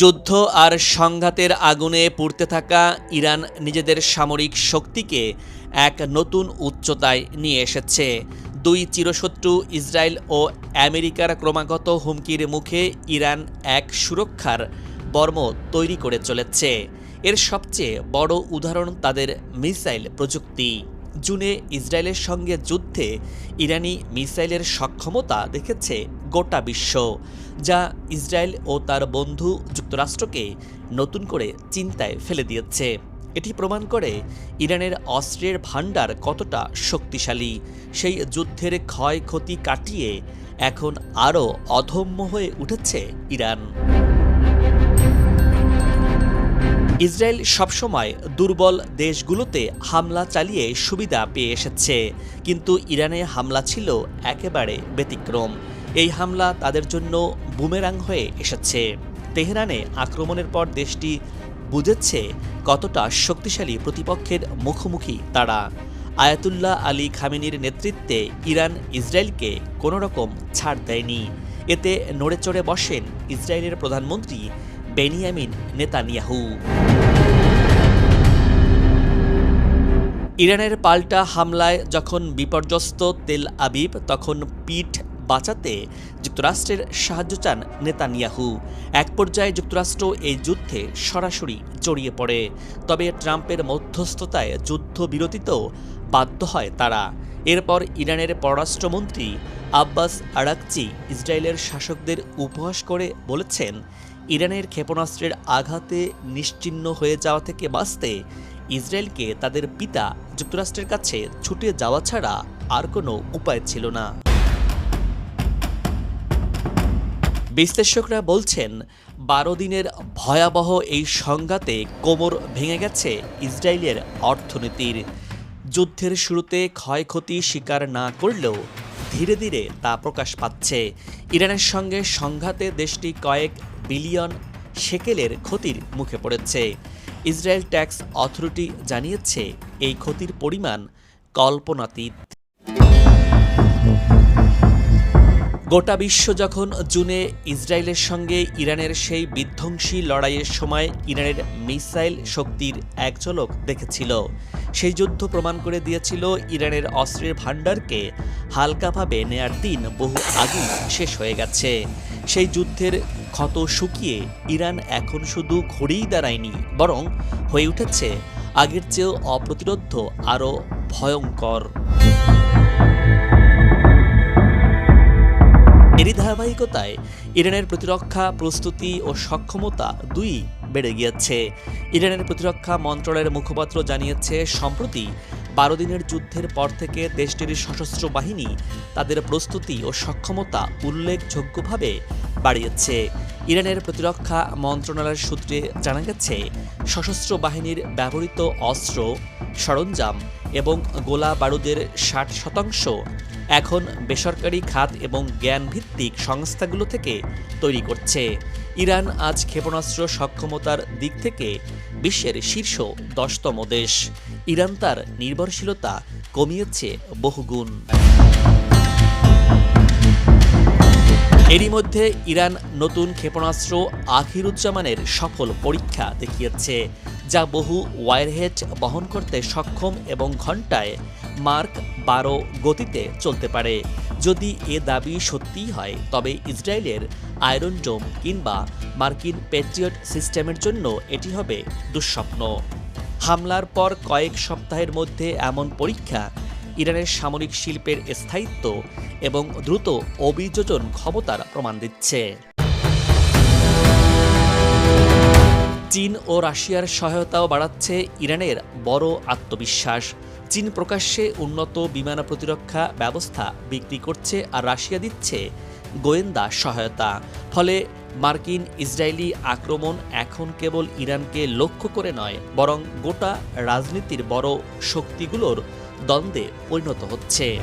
যুদ্ধ আর সংঘাতের আগুনে পুড়তে থাকা ইরান নিজেদের সামরিক শক্তিকে এক নতুন উচ্চতায় নিয়ে এসেছে। দুই চিরশত্রু ইসরায়েল ও আমেরিকার ক্রমাগত হুমকির মুখে ইরান এক সুরক্ষার বর্ম তৈরি করে চলেছে। এর সবচেয়ে বড় উদাহরণ তাদের মিসাইল প্রযুক্তি। জুনে ইসরায়েলের সঙ্গে যুদ্ধে ইরানি মিসাইলের সক্ষমতা দেখেছে গোটা বিশ্ব, যা ইসরায়েল ও তার বন্ধু যুক্তরাষ্ট্রকে নতুন করে চিন্তায় ফেলে দিয়েছে। এটি প্রমাণ করে ইরানের অস্ত্রের ভাণ্ডার কতটা শক্তিশালী। সেই যুদ্ধের ক্ষয়ক্ষতি কাটিয়ে এখন আরও অধম্য হয়ে উঠেছে ইরান। ইসরায়েল সবসময় দুর্বল দেশগুলোতে হামলা চালিয়ে সুবিধা পেয়ে এসেছে, কিন্তু ইরানে হামলা ছিল একেবারে ব্যতিক্রম। এই হামলা তাদের জন্য বুমেরাং হয়ে এসেছে। তেহরানে আক্রমণের পর দেশটি বুঝেছে কতটা শক্তিশালী প্রতিপক্ষের মুখোমুখি তারা। আয়াতুল্লাহ আলী খামেনির নেতৃত্বে ইরান ইসরায়েলকে কোনো রকম ছাড় দেয়নি। এতে নড়েচড়ে বসেন ইসরায়েলের প্রধানমন্ত্রী বেনিয়ামিন নেতানিয়াহু ইরানের পাল্টা হামলায় যখন বিপর্যস্ত তেল আবিব, তখন পিঠ বাঁচাতে যুক্তরাষ্ট্রের সাহায্য চান নেতানিয়াহু। এক পর্যায়ে যুক্তরাষ্ট্র এই যুদ্ধে সরাসরি জড়িয়ে পড়ে। তবে ট্রাম্পের মধ্যস্থতায় যুদ্ধবিরতিতেও বাধ্য হয় তারা। এরপর ইরানের পররাষ্ট্রমন্ত্রী আব্বাস আরাকচি ইসরায়েলের শাসকদের উপহাস করে বলেছেন ইরানের ক্ষেপণাস্ত্রের আঘাতে নিশ্চিহ্ন হয়ে যাওয়া থেকে বাঁচতে ইসরায়েলকে তাদের পিতা যুক্তরাষ্ট্রের কাছে ছুটে যাওয়া ছাড়া আর কোনো উপায় ছিল না। বিশ্লেষকরা বলছেন, বারো দিনের ভয়াবহ এই সংঘাতে কোমর ভেঙে গেছে ইসরায়েলের অর্থনীতির। যুদ্ধের শুরুতে ক্ষয়ক্ষতি স্বীকার না করলেও ধীরে ধীরে তা প্রকাশ পাচ্ছে। ইরানের সঙ্গে সংঘাতে দেশটি কয়েক বিলিয়ন শেকেলের ক্ষতির মুখে পড়েছে। ইসরায়েল ট্যাক্স অথরিটি জানিয়েছে, এই ক্ষতির পরিমাণ কল্পনাতীত। গোটা বিশ্ব যখন জুনে ইসরায়েলের সঙ্গে ইরানের সেই বিধ্বংসী লড়াইয়ের সময় ইরানের মিসাইল শক্তির এক ঝলক দেখেছিল, সেই যুদ্ধ প্রমাণ করে দিয়েছিল ইরানের অস্ত্রের ভাণ্ডারকে হালকাভাবে নেয়ার দিন বহু আগেই শেষ হয়ে গেছে। সেই যুদ্ধের ক্ষত শুকিয়ে ইরান এখন শুধু ঘড়িই দাঁড়ায়নি, বরং হয়ে উঠেছে আগের চেয়েও অপ্রতিরোধ্য আরও ভয়ঙ্কর। এরই ধারাবাহিকতায় ইরানের প্রতিরক্ষা প্রস্তুতি ও সক্ষমতা দুই বেড়ে গিয়েছে। ইরানের প্রতিরক্ষা মন্ত্রণালয়ের মুখপাত্র জানিয়েছে, সম্প্রতি বারো দিনের যুদ্ধের পর থেকে দেশটির সশস্ত্র বাহিনী তাদের প্রস্তুতি ও সক্ষমতা উল্লেখযোগ্যভাবে বাড়িয়েছে। ইরানের প্রতিরক্ষা মন্ত্রণালয়ের সূত্রে জানা গেছে, সশস্ত্র বাহিনীর ব্যবহৃত অস্ত্র, সরঞ্জাম এবং গোলা বারুদের ষাট শতাংশ এখন বেসরকারি খাত এবং জ্ঞানভিত্তিক সংস্থাগুলো থেকে তৈরি করছে। ইরান আজ ক্ষেপণাস্ত্র সক্ষমতার দিক থেকে বিশ্বের শীর্ষ দশতম দেশ। ইরান তার নির্ভরশীলতা কমিয়েছে বহুগুণ। এরই মধ্যে ইরান নতুন ক্ষেপণাস্ত্র আখিরুজ্জামানের সফল পরীক্ষা দেখিয়েছে, যা বহু ওয়ারহেড বহন করতে সক্ষম এবং ঘন্টায় মার্ক বারো গতিতে চলতে পারে। যদি এ দাবি সত্যিই হয়, তবে ইসরায়েলের আয়রন ডোম কিংবা মার্কিন প্যাট্রিয়ট সিস্টেমের জন্য এটি হবে দুঃস্বপ্ন। হামলার পর কয়েক সপ্তাহের মধ্যে এমন পরীক্ষা ইরানের সামরিক শিল্পের স্থায়িত্ব এবং দ্রুত অভিযোজন ক্ষমতার প্রমাণ দিচ্ছে। চীন ও রাশিয়ার সহায়তাও বাড়াচ্ছে ইরানের বড় আত্মবিশ্বাস। চীন প্রকাশ্যে উন্নত বিমান প্রতিরক্ষা ব্যবস্থা বিক্রি করছে আর রাশিয়া দিচ্ছে গোয়েন্দা সহায়তা। ফলে মার্কিন ইসরায়েলি আক্রমণ এখন কেবল ইরানকে লক্ষ্য করে নয়, বরং গোটা রাজনীতির বড় শক্তিগুলোর দ্বন্দ্বে পরিণত হচ্ছে।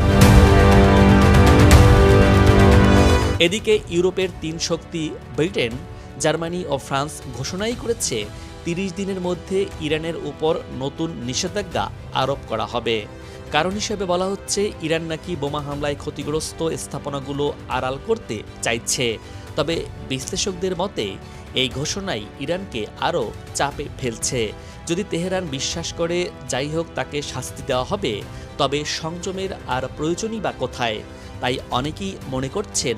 এদিকে ইউরোপের তিন শক্তি ব্রিটেন, জার্মানি ও ফ্রান্স ঘোষণাই করেছে তিরিশ দিনের মধ্যে ইরানের উপর নতুন নিষেধাজ্ঞা আরোপ করা হবে। কারণ হিসেবে বলা হচ্ছে, ইরান নাকি বোমা হামলায় ক্ষতিগ্রস্ত স্থাপনাগুলো আড়াল করতে চাইছে। তবে বিশ্লেষকদের মতে এই ঘোষণাই ইরানকে আরও চাপে ফেলছে। যদি তেহরান বিশ্বাস করে, যাই হোক, তাকে শাস্তি দেওয়া হবে, তবে সংযমের আর প্রয়োজনই বা কোথায়? তাই অনেকেই মনে করছেন,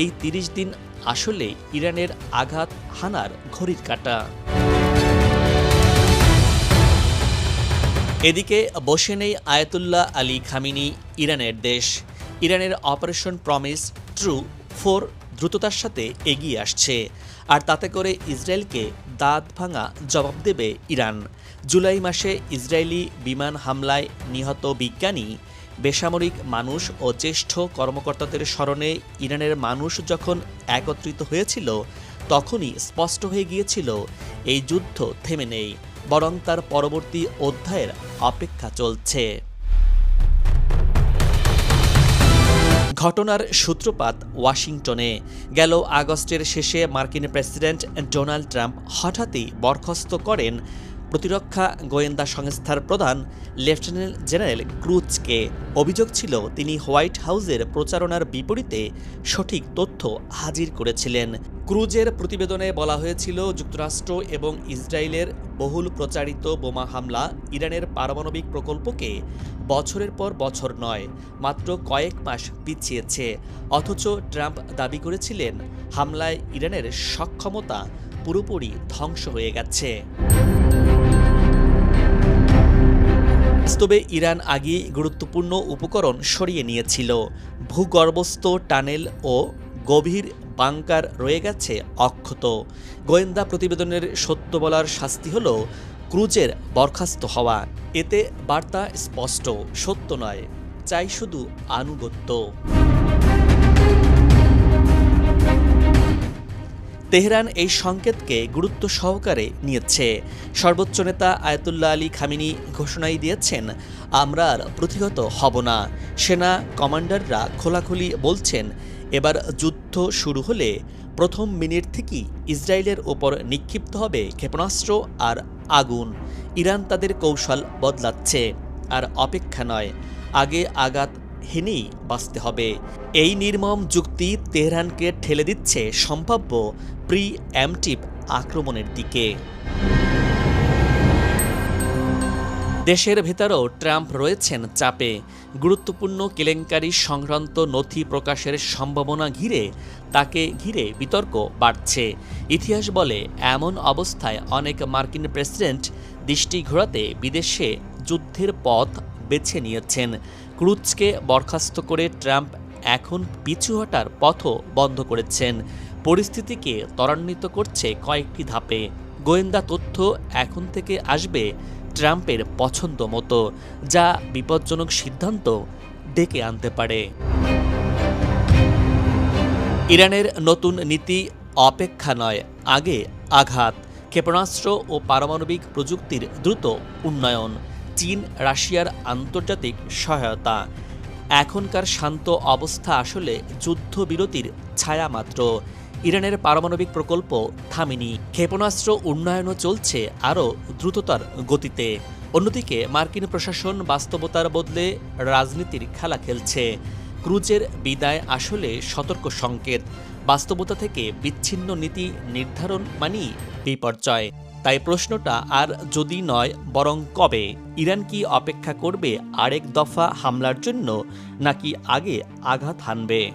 এই তিরিশ দিন আসলে ইরানের আঘাত হানার ঘড়ির কাটা। এদিকে বসে নেই আয়াতুল্লাহ আলী খামিনি, ইরানের দেশ। ইরানের অপারেশন প্রমিস ট্রু ফোর দ্রুততার সাথে এগিয়ে আসছে। আর তাতে করে ইসরায়েলকে দাঁত ভাঙা জবাব দেবে ইরান। জুলাই মাসে ইসরায়েলি বিমান হামলায় নিহত বিজ্ঞানী, বেসামরিক মানুষ ও জ্যেষ্ঠ কর্মকর্তাদের স্মরণে ইরানের মানুষ যখন একত্রিত হয়েছিল, তখনই স্পষ্ট হয়ে গিয়েছিল, এই যুদ্ধ থেমে নেই, বরং তার পরবর্তী অধ্যায়ের অপেক্ষা চলছে। ঘটনার সূত্রপাত ওয়াশিংটনে। গেল আগস্টের শেষে মার্কিন প্রেসিডেন্ট ডোনাল্ড ট্রাম্প হঠাৎই বরখাস্ত করেন প্রতিরক্ষা গোয়েন্দা সংস্থার প্রধান লেফটেন্যান্ট জেনারেল ক্রুজকে। অভিযোগ ছিল, তিনি হোয়াইট হাউজের প্রচারণার বিপরীতে সঠিক তথ্য হাজির করেছিলেন। ক্রুজের প্রতিবেদনে বলা হয়েছিল, যুক্তরাষ্ট্র এবং ইসরায়েলের বহুল প্রচারিত বোমা হামলা ইরানের পারমাণবিক প্রকল্পকে বছরের পর বছর নয়, মাত্র কয়েক মাস পিছিয়েছে। অথচ ট্রাম্প দাবি করেছিলেন, হামলায় ইরানের সক্ষমতা পুরোপুরি ধ্বংস হয়ে গেছে। বাস্তবে ইরান আগেই গুরুত্বপূর্ণ উপকরণ সরিয়ে নিয়েছিল, ভূগর্ভস্থ টানেল ও গভীর বাংকার রয়ে গেছে অক্ষত। গোয়েন্দা প্রতিবেদনের সত্য বলার শাস্তি হল ক্রুজের বরখাস্ত হওয়া। এতে বার্তা স্পষ্ট, সত্য নয়, চাই শুধু আনুগত্য। তেহরান এই সংকেতকে গুরুত্ব সহকারে নিয়েছে। সর্বোচ্চ নেতা আয়াতুল্লাহ আলী খামিনি ঘোষণাই দিয়েছেন, আমরা আর প্রতিহত হব না। সেনা কমান্ডাররা খোলাখুলি বলছেন এবার যুদ্ধ শুরু হলে প্রথম মিনিট থেকেই ইসরায়েলের ওপর নিক্ষিপ্ত হবে ক্ষেপণাস্ত্র আর আগুন। ইরান তাদের কৌশল বদলাচ্ছে, আর অপেক্ষা নয়, আগে আঘাত হেনেই বাঁচতে হবে। এই নির্মম যুক্তি তেহরানকে ঠেলে দিচ্ছে সম্ভাব্য প্রি অ্যামটিভ আক্রমণের দিকে। দেশের ভেতরেও ট্রাম্প রয়েছেন চাপে। গুরুত্বপূর্ণ কেলেঙ্কারি সংক্রান্ত নথি প্রকাশের সম্ভাবনা ঘিরে তাকে ঘিরে বিতর্ক বাড়ছে। ইতিহাস বলে, এমন অবস্থায় অনেক মার্কিন প্রেসিডেন্ট দৃষ্টি ঘোরাতে বিদেশে যুদ্ধের পথ বেছে নিয়েছেন। ক্রুজকে বরখাস্ত করে ট্রাম্প এখন পিছু হটার পথও বন্ধ করেছেন। পরিস্থিতিকে ত্বরান্বিত করছে কয়েকটি ধাপে। গোয়েন্দা তথ্য এখন থেকে আসবে ট্রাম্পের পছন্দ মতো, যা বিপজ্জনক সিদ্ধান্ত ডেকে আনতে পারে। ইরানের নতুন নীতি অপেক্ষা নয়, আগে আঘাত, ক্ষেপণাস্ত্র ও পারমাণবিক প্রযুক্তির দ্রুত উন্নয়ন, চীন, রাশিয়ার আন্তর্জাতিক সহায়তা। এখনকার শান্ত অবস্থা আসলে যুদ্ধবিরতির ছায়া মাত্র। ইরানের পারমাণবিক প্রকল্প থামেনি। ক্ষেপণাস্ত্র উন্নয়নও চলছে আরও দ্রুততার গতিতে। অন্যদিকে, মার্কিন প্রশাসন বাস্তবতার বদলে রাজনীতির খেলা খেলছে। ক্রুজের বিদায় আসলে সতর্ক সংকেত। বাস্তবতা থেকে বিচ্ছিন্ন নীতি নির্ধারণ মানি বিপর্যয়। তাই প্রশ্নটা আর যদি নয়, বরং কবে? ইরান কি অপেক্ষা করবে আরেক দফা হামলার জন্য, নাকি আগে আঘাত হানবে?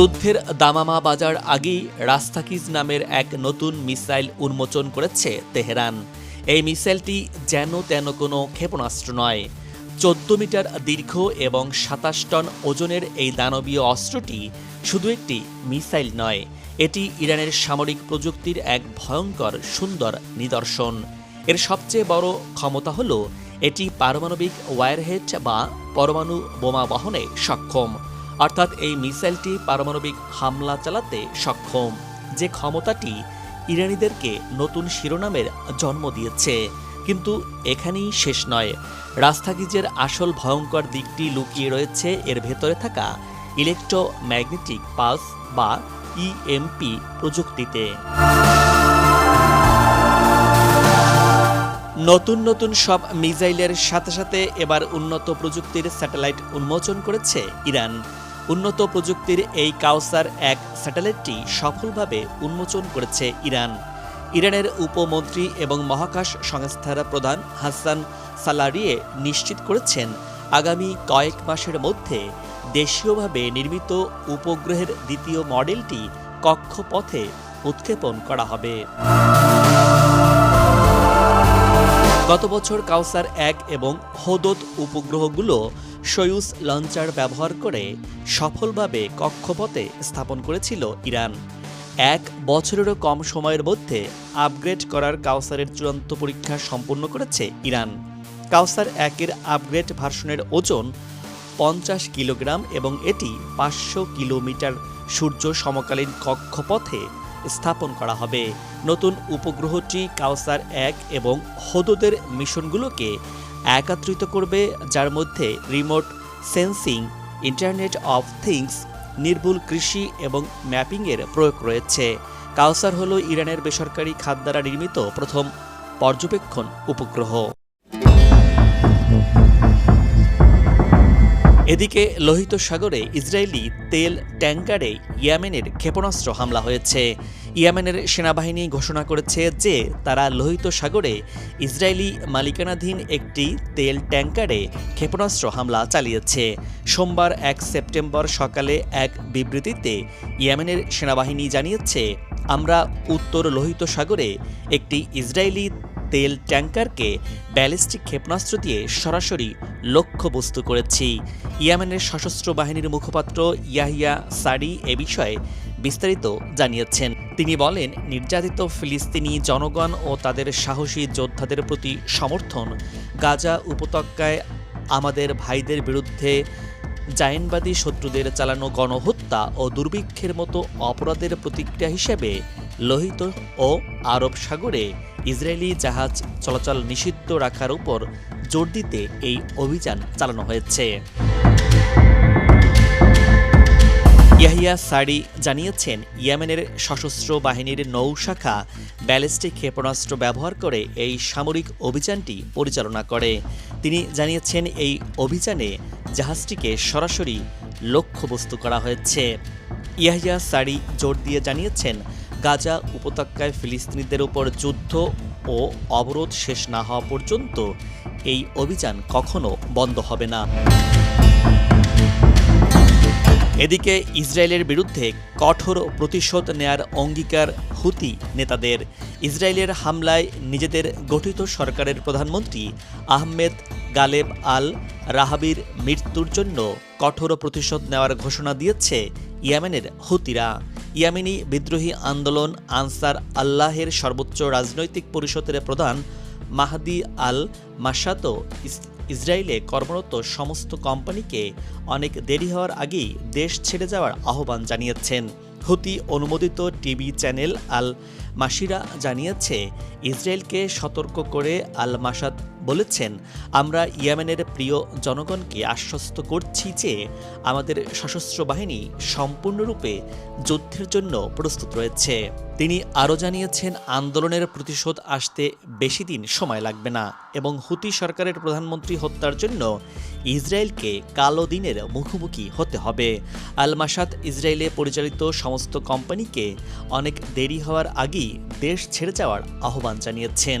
যুদ্ধের দামামা বাজার আগেই রাস্তাকিজ নামের এক নতুন মিসাইল উন্মোচন করেছে তেহরান। এই মিসাইলটি যেন তেন কোনো ক্ষেপণাস্ত্র নয়। চোদ্দ মিটার দীর্ঘ এবং সাতাশ টন ওজনের এই দানবীয় অস্ত্রটি শুধু একটি মিসাইল নয়, এটি ইরানের সামরিক প্রযুক্তির এক ভয়ঙ্কর সুন্দর নিদর্শন। এর সবচেয়ে বড় ক্ষমতা হল, এটি পারমাণবিক ওয়ারহেড বা পরমাণু বোমা বহনে সক্ষম। অর্থাৎ এই মিসাইলটি পারমাণবিক হামলা চালাতে সক্ষম। যে ক্ষমতাটি ইরানিদেরকে নতুন শিরোনামের জন্ম দিয়েছে, কিন্তু এখানেই শেষ নয়। রাস্তাগিজের আসল ভয়ঙ্কর দিকটি লুকিয়ে রয়েছে এর ভেতরে থাকা ইলেকট্রোম্যাগনেটিক পালস বা ইএমপি প্রযুক্তিতে। নতুন নতুন সব মিসাইলের সাথে সাথে এবার উন্নত প্রযুক্তির স্যাটেলাইট উন্মোচন করেছে ইরান। উন্নত প্রযুক্তির এই কাউসার এক স্যাটেলাইটটি সফলভাবে উন্মোচন করেছে ইরান। ইরানের উপমন্ত্রী এবং মহাকাশ সংস্থার প্রধান হাসান সালারিয়ে নিশ্চিত করেছেন, আগামী কয়েক মাসের মধ্যে দেশীয়ভাবে নির্মিত উপগ্রহের দ্বিতীয় মডেলটি কক্ষপথে উৎক্ষেপণ করা হবে। গত বছর কাউসার এক এবং হোদত উপগ্রহগুলো সয়ুজ লঞ্চার ব্যবহার করে সফলভাবে কক্ষপথে স্থাপন করেছিল ইরান। এক বছরেরও কম সময়ের মধ্যে আপগ্রেড করার কাউসারের চূড়ান্ত পরীক্ষা সম্পন্ন করেছে ইরান। কাউসার একের আপগ্রেড ভার্সনের ওজন পঞ্চাশ কিলোগ্রাম এবং এটি পাঁচশো কিলোমিটার সূর্য সমকালীন কক্ষপথে স্থাপন করা হবে। নতুন উপগ্রহটি কাউসার এক এবং হদুদের মিশনগুলোকে একাত্রিত করবে, যার মধ্যে remote sensing, internet of things, নির্ভুল কৃষি এবং ম্যাপিংয়ের প্রয়োগ রয়েছে। কাউসার হল ইরানের বেসরকারি খাত দ্বারা নির্মিত প্রথম পর্যবেক্ষণ উপগ্রহ। এদিকে লোহিত সাগরে ইসরায়েলি তেল ট্যাঙ্কারে ইয়ামেনের ক্ষেপণাস্ত্র হামলা হয়েছে। ইয়েমেনের সেনাবাহিনী ঘোষণা করেছে যে তারা লোহিত সাগরে ইসরায়েলি মালিকানাধীন একটি তেল ট্যাঙ্কারে ক্ষেপণাস্ত্র হামলা চালিয়েছে। সোমবার এক সেপ্টেম্বর সকালে এক বিবৃতিতে ইয়েমেনের সেনাবাহিনী জানিয়েছে, আমরা উত্তর লোহিত সাগরে একটি ইসরায়েলি তেল ট্যাঙ্কারকে ব্যালিস্টিক ক্ষেপণাস্ত্র দিয়ে সরাসরি লক্ষ্যবস্তু করেছি। ইয়েমেনের সশস্ত্র বাহিনীর মুখপাত্র ইয়াহিয়া সারি এ বিষয়ে বিস্তারিত জানিয়েছেন। তিনি বলেন, নির্যাতিত ফিলিস্তিনি জনগণ ও তাদের সাহসী যোদ্ধাদের প্রতি সমর্থন, গাজা উপত্যকায় আমাদের ভাইদের বিরুদ্ধে জায়নবাদী শত্রুদের চালানো গণহত্যা ও দুর্ভিক্ষের মতো অপরাধের প্রতিক্রিয়া হিসেবে লোহিত ও আরব সাগরে ইসরায়েলি জাহাজ চলাচল নিষিদ্ধ রাখার উপর জোর দিতে এই অভিযান চালানো হয়েছে। ইয়াহিয়া সারি জানিয়েছেন, ইয়েমেনের সশস্ত্র বাহিনীর নৌ শাখা ব্যালিস্টিক ক্ষেপণাস্ত্র ব্যবহার করে এই সামরিক অভিযানটি পরিচালনা করে। তিনি জানিয়েছেন, এই অভিযানে জাহাজটিকে সরাসরি লক্ষ্যবস্তু করা হয়েছে। ইয়াহিয়া সারি জোর দিয়ে জানিয়েছেন, গাজা উপত্যকায় ফিলিস্তিনিদের উপর যুদ্ধ ও অবরোধ শেষ না হওয়া পর্যন্ত এই অভিযান কখনো বন্ধ হবে না। এদিকে ইসরায়েলের বিরুদ্ধে কঠোর প্রতিশোধ নেয়ার অঙ্গীকার হুতি নেতাদের। ইসরায়েলের হামলায় নিজেদের গঠিত সরকারের প্রধানমন্ত্রী আহমেদ গালেব আল রাহাবির মৃত্যুর জন্য কঠোর প্রতিশোধ নেওয়ার ঘোষণা দিয়েছে ইয়ামেনের হুতিরা। ইয়ামিনী বিদ্রোহী আন্দোলন আনসার আল্লাহের সর্বোচ্চ রাজনৈতিক পরিষদের প্রধান মাহাদি আল মাসাতো ইসরায়েলে কর্মরত সমস্ত কোম্পানিকে অনেক দেরি হওয়ার আগেই দেশ ছেড়ে যাওয়ার আহ্বান জানিয়েছেন। হুতি অনুমোদিত টিভি চ্যানেল আল মাসিরা জানিয়েছে, ইসরায়েলকে সতর্ক করে আল মাসাদ বলেছেন, আমরা ইয়েমেনের প্রিয় জনগণকে আশ্বস্ত করছি যে আমাদের সশস্ত্র বাহিনী সম্পূর্ণরূপে যুদ্ধের জন্য প্রস্তুত রয়েছে। তিনি আরও জানিয়েছেন, আন্দোলনের প্রতিশোধ আসতে বেশি দিন সময় লাগবে না এবং হুতি সরকারের প্রধানমন্ত্রী হত্যার জন্য ইসরায়েলকে কালো দিনের মুখোমুখি হতে হবে। আল মাসাদ ইসরায়েলে পরিচালিত সমস্ত কোম্পানিকে অনেক দেরি হওয়ার আগেই দেশ ছেড়ে যাওয়ার আহ্বান জানিয়েছেন।